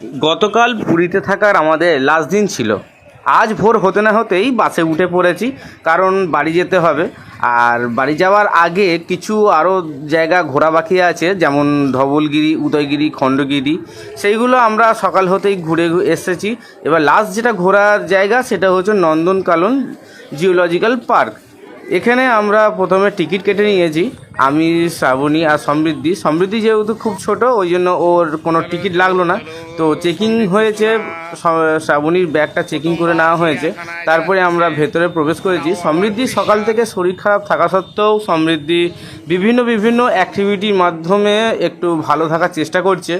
গতকাল পুরীতে থাকার আমাদের লাস্ট দিন ছিল। আজ ভোর হতে না হতেই বাসে উঠে পড়েছি, কারণ বাড়ি যেতে হবে। আর বাড়ি যাওয়ার আগে কিছু আরও জায়গা ঘোরা বাকি আছে, যেমন ধবলগিরি, উদয়গিরি, খণ্ডগিরি। সেইগুলো আমরা সকাল হতেই ঘুরে এসেছি। এবার লাস্ট যেটা ঘোরার জায়গা সেটা হচ্ছে নন্দনকানন জিওলজিক্যাল পার্ক। এখানে আমরা প্রথমে টিকিট কেটে নিয়েছি। আমি, শ্রাবণী আর সমৃদ্ধি। সমৃদ্ধি যেহেতু খুব ছোট, ওই জন্য ওর কোনো টিকিট লাগল না। তো চেকিং হয়েছে শ্রাবণীর ব্যাগটা চেকিং করে নেওয়া হয়েছে। তারপরে আমরা ভেতরে প্রবেশ করেছি। সমৃদ্ধি সকাল থেকে শরীর খারাপ থাকা সত্ত্বেও সমৃদ্ধি বিভিন্ন বিভিন্ন অ্যাক্টিভিটির মাধ্যমে একটু ভালো থাকার চেষ্টা করছে।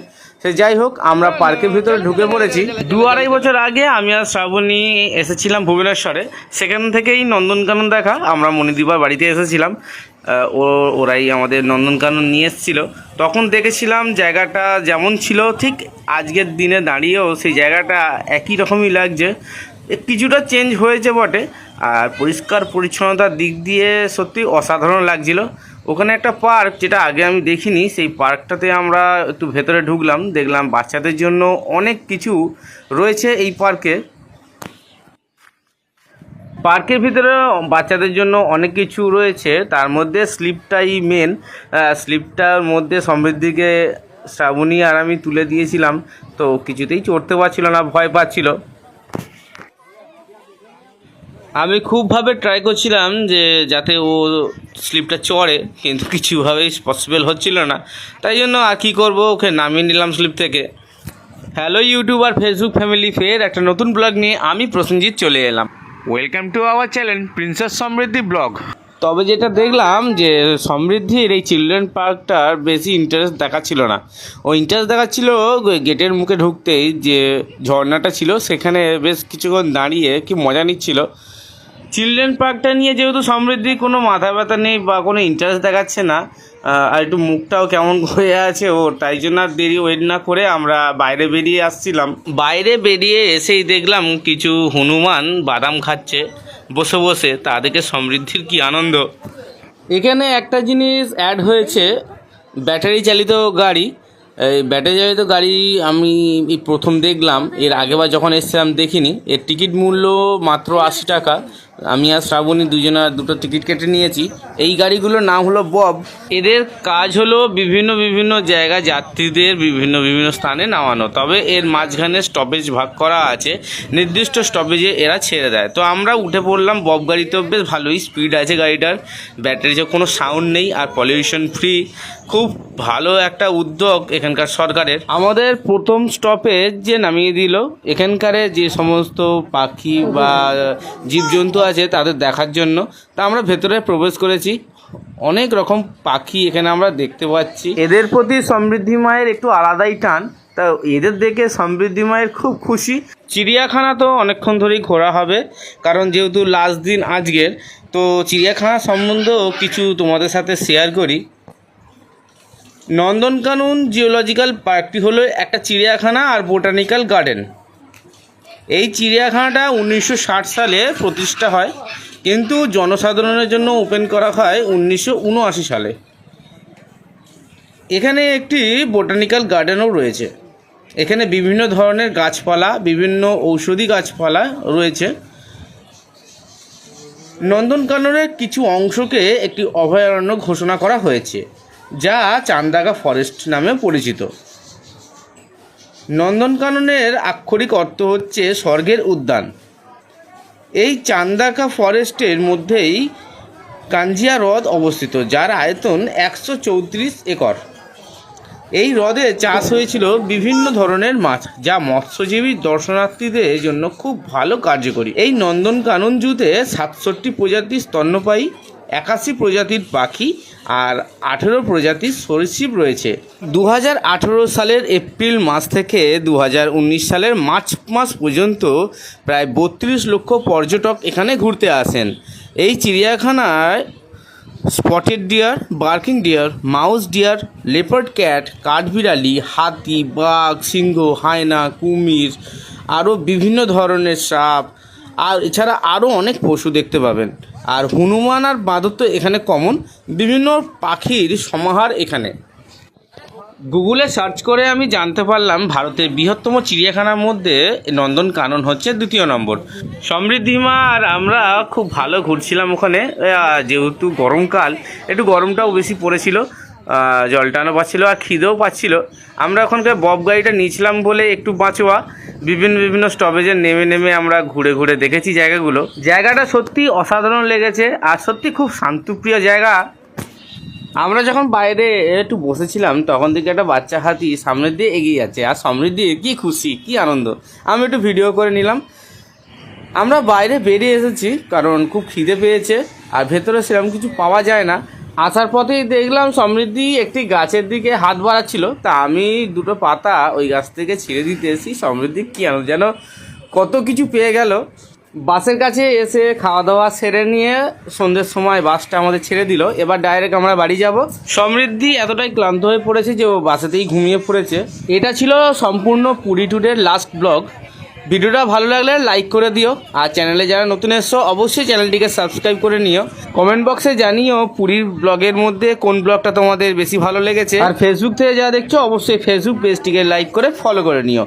সে যাই হোক, আমরা পার্কের ভিতরে ঢুকে পড়েছি। দু আড়াই বছর আগে আমি আর শ্রাবণী এসেছিলাম ভুবনেশ্বরে। সেখান থেকেই নন্দনকানন দেখা, আমরা মণিদীপার বাড়িতে এসেছিলাম। ও, ওরাই আমাদের নন্দনকানন নিয়ে এসেছিল। তখন দেখেছিলাম জায়গাটা যেমন ছিল, ঠিক আজকের দিনে দাঁড়িয়েও সেই জায়গাটা একই রকমই লাগছে। কিছুটা চেঞ্জ হয়েছে বটে। আর পরিষ্কার পরিচ্ছন্নতার দিক দিয়ে সত্যি অসাধারণ লাগছিল। ওখানে একটা পার্ক যেটা আগে আমি দেখিনি, সেই পার্কটাতে আমরা একটু ভেতরে ঢুকলাম, দেখলাম বাচ্চাদের জন্য অনেক কিছু রয়েছে এই পার্কে। পার্কের ভিতরে বাচ্চাদের জন্য অনেক কিছু রয়েছে, তার মধ্যে স্লিপটাই মেন স্লিপটার মধ্যে সমৃদ্ধিকে শ্রাবণী আর আমি তুলে দিয়েছিলাম, তো কিছুতেই চড়তে পারছিল না, ভয় পাচ্ছিল। আমি খুবভাবে ট্রাই করছিলাম যে যাতে ও স্লিপটা চড়ে কিন্তু কিছুভাবেই পসিবল হচ্ছিল না। তাই জন্য আর কী করব ওকে নামিয়ে নিলাম স্লিপ থেকে। হ্যালো ইউটিউব আর ফেসবুক ফ্যামিলি ফের একটা নতুন ব্লগ নিয়ে আমি প্রসেনজিৎ চলে এলাম। Welcome to our channel princess Samriddhi blog তবে যেটা দেখলাম যে সমৃদ্ধির এই চিলড্রেন পার্কটার বেশি ইন্টারেস্ট দেখাচ্ছিল না। ও ইন্টারেস্ট দেখাচ্ছিল গেটের মুখে ঢুকতেই যে ঝর্ণাটা ছিল সেখানে বেশ কিছুক্ষণ দাঁড়িয়ে কি মজা নিচ্ছিল। চিলড্রেন পার্কটা নিয়ে যেহেতু সমৃদ্ধি কোনো মাথা ব্যথা নেই বা কোনো ইন্টারেস্ট দেখাচ্ছে না আর একটু মুখটাও কেমন হয়ে আছে ও, তাই জন্য আর দেরি ওয়েট না করে আমরা বাইরে বেরিয়ে আসছিলাম। বাইরে বেরিয়ে এসেই দেখলাম কিছু হনুমান বাদাম খাচ্ছে, বসে বসে তাদেরকে সমৃদ্ধির কি আনন্দ। এখানে একটা জিনিস অ্যাড হয়েছে ব্যাটারি চালিত গাড়ি। এই ব্যাটারি চালিত গাড়ি আমি এই প্রথম দেখলাম, এর আগেবার যখন এসেছিলাম দেখিনি, এর টিকিট মূল্য মাত্র আশি টাকা। আমি আর শ্রাবণী দুজনে দুটো টিকিট কেটে নিয়েছি। এই গাড়িগুলোর নাম হলো বব। এদের কাজ হলো বিভিন্ন বিভিন্ন জায়গা যাত্রীদের বিভিন্ন বিভিন্ন স্থানে নামানো। তবে এর মাঝখানে স্টপেজ ভাগ করা আছে। নির্দিষ্ট স্টপেজে এরা ছেড়ে দেয়। তো আমরা উঠে পড়লাম, বব গাড়িতেও বেশ ভালোই স্পিড আছে গাড়িটার। ব্যাটারিতে কোনো সাউন্ড নেই আর পলিউশন ফ্রি খুব ভালো একটা উদ্যোগ এখানকার সরকারের। আমাদের প্রথম স্টপেজ যে নামিয়ে দিল, এখানকার যে সমস্ত পাখি বা জীবজন্তু আছে তাদের দেখার জন্য। তা আমরা ভেতরে প্রবেশ করেছি। অনেক রকম পাখি এখানে আমরা দেখতে পাচ্ছি। এদের প্রতি সমৃদ্ধি মায়ের একটু আলাদাই টান। তা এদের দেখে সমৃদ্ধি মায়ের খুব খুশি। চিড়িয়াখানা তো অনেকক্ষণ ধরেই ঘোরা হবে। কারণ যেহেতু লাস্ট দিন আজকের তো চিড়িয়াখানা সম্বন্ধেও কিছু তোমাদের সাথে শেয়ার করি। নন্দনকানন জিওলজিক্যাল পার্কটি হলো একটা চিড়িয়াখানা আর বোটানিক্যাল গার্ডেন এই চিড়িয়াখানাটা উনিশশো ষাট সালে প্রতিষ্ঠা হয়, কিন্তু জনসাধারণের জন্য ওপেন করা হয় উনিশশো উনআশি সালে। এখানে একটি বোটানিক্যাল গার্ডেনও রয়েছে। এখানে বিভিন্ন ধরনের গাছপালা, বিভিন্ন ঔষধি গাছপালা রয়েছে। নন্দনকাননের কিছু অংশকে একটি অভয়ারণ্য ঘোষণা করা হয়েছে, যা চান্দাগা ফরেস্ট নামে পরিচিত। নন্দনকাননের আক্ষরিক অর্থ হচ্ছে স্বর্গের উদ্যান। এই চান্দাকা ফরেস্টের মধ্যেই কাঞ্জিয়া হ্রদ অবস্থিত, যার আয়তন একশো চৌত্রিশ একর। এই হ্রদে চাষ হয়েছিল বিভিন্ন ধরনের মাছ, যা মৎস্যজীবী দর্শনার্থীদের জন্য খুব ভালো কার্যকরী। এই নন্দনকানন জুতে সাতষট্টি প্রজাতির স্তন্যপায়ী একাশি প্রজাতির পাখি আর আঠেরো প্রজাতির সরীসৃপ রয়েছে। দু হাজার আঠেরো সালের এপ্রিল মাস থেকে দু হাজার উনিশ সালের মার্চ মাস পর্যন্ত প্রায় বত্রিশ লক্ষ পর্যটক এখানে ঘুরতে আসেন। এই চিড়িয়াখানায় spotted deer, barking deer, mouse deer, leopard cat, কাঠবিড়ালি, হাতি, বাঘ, সিংহ, হায়না, কুমির আরও বিভিন্ন ধরনের সাপ, আর এছাড়া আরও অনেক পশু দেখতে পাবেন। আর হনুমান আর বাঁদর তো এখানে কমন বিভিন্ন পাখির সমাহার এখানে। গুগলে সার্চ করে আমি জানতে পারলাম, ভারতের বৃহত্তম চিড়িয়াখানার মধ্যে নন্দন কানন হচ্ছে দ্বিতীয় নম্বর। সমৃদ্ধিমা আর আমরা খুব ভালো ঘুরছিলাম ওখানে। যেহেতু গরমকাল, একটু গরমটাও বেশি পড়েছিল। জল টানো পাচ্ছিল আর খিদেও পাচ্ছিল। আমরা ওখানকার বব গাড়িটা নিয়েছিলাম বলে একটু বাঁচোয়া, বিভিন্ন বিভিন্ন স্টপেজে নেমে নেমে আমরা ঘুরে ঘুরে দেখেছি জায়গাগুলো। জায়গাটা সত্যি অসাধারণ লেগেছে আর সত্যি খুব শান্তপ্রিয় জায়গা। আমরা যখন বাইরে একটু বসেছিলাম, তখন থেকে একটা বাচ্চা হাতি সামনের দিয়ে এগিয়ে যাচ্ছে আর সমৃদ্ধি, কি খুশি, কি আনন্দ। আমি একটু ভিডিও করে নিলাম। আমরা বাইরে বেরিয়ে এসেছি কারণ খুব খিদে পেয়েছে আর ভেতরে সেরকম কিছু পাওয়া যায় না। আসার পথেই দেখলাম সমৃদ্ধি একটি গাছের দিকে হাত বাড়াচ্ছিল। তা আমি দুটো পাতা ওই গাছ থেকে ছিঁড়ে দিতে এসেছি। সমৃদ্ধি কেন যেন কত কিছু পেয়ে গেল। বাসের কাছে এসে খাওয়া দাওয়া সেরে নিয়ে সন্ধ্যের সময় বাসটা আমাদের ছেড়ে দিল। এবার ডাইরেক্ট আমরা বাড়ি যাব। সমৃদ্ধি এতটাই ক্লান্ত হয়ে পড়েছে যে ও বাসেতেই ঘুমিয়ে পড়েছে। এটা ছিল সম্পূর্ণ পুরী ট্যুরের লাস্ট ব্লগ ভিডিওটা ভালো লাগলে লাইক করে দিও। আর চ্যানেলে যারা নতুন এসছো, অবশ্যই চ্যানেলটিকে সাবস্ক্রাইব করে নিও। কমেন্ট বক্সে জানিও পুরীর ব্লগের মধ্যে কোন ব্লগটা তোমাদের বেশি ভালো লেগেছে। আর ফেসবুক থেকে যারা দেখছ, অবশ্যই ফেসবুক পেজটিকে লাইক করে ফলো করে নিও।